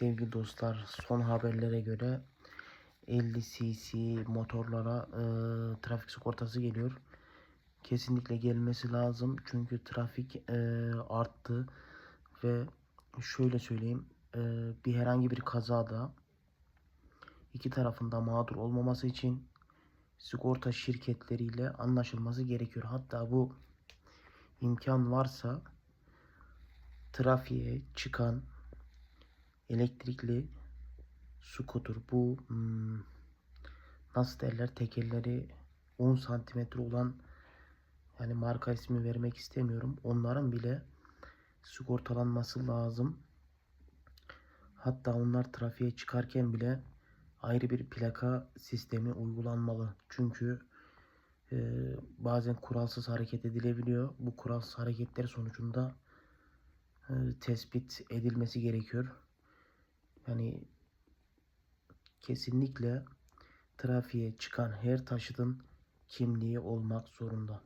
Sevgili dostlar son haberlere göre 50 cc motorlara e, trafik sigortası geliyor. Kesinlikle gelmesi lazım çünkü trafik e, arttı ve şöyle söyleyeyim e, bir herhangi bir kazada iki tarafında mağdur olmaması için sigorta şirketleriyle anlaşılması gerekiyor. Hatta bu imkan varsa trafiğe çıkan elektrikli scooter bu hmm, nasıl derler tekerleri 10 santimetre olan yani marka ismi vermek istemiyorum. Onların bile sigortalanması lazım. Hatta onlar trafiğe çıkarken bile ayrı bir plaka sistemi uygulanmalı. Çünkü e, bazen kuralsız hareket edilebiliyor. Bu kuralsız hareketler sonucunda e, tespit edilmesi gerekiyor. Yani kesinlikle trafiğe çıkan her taşıtın kimliği olmak zorunda.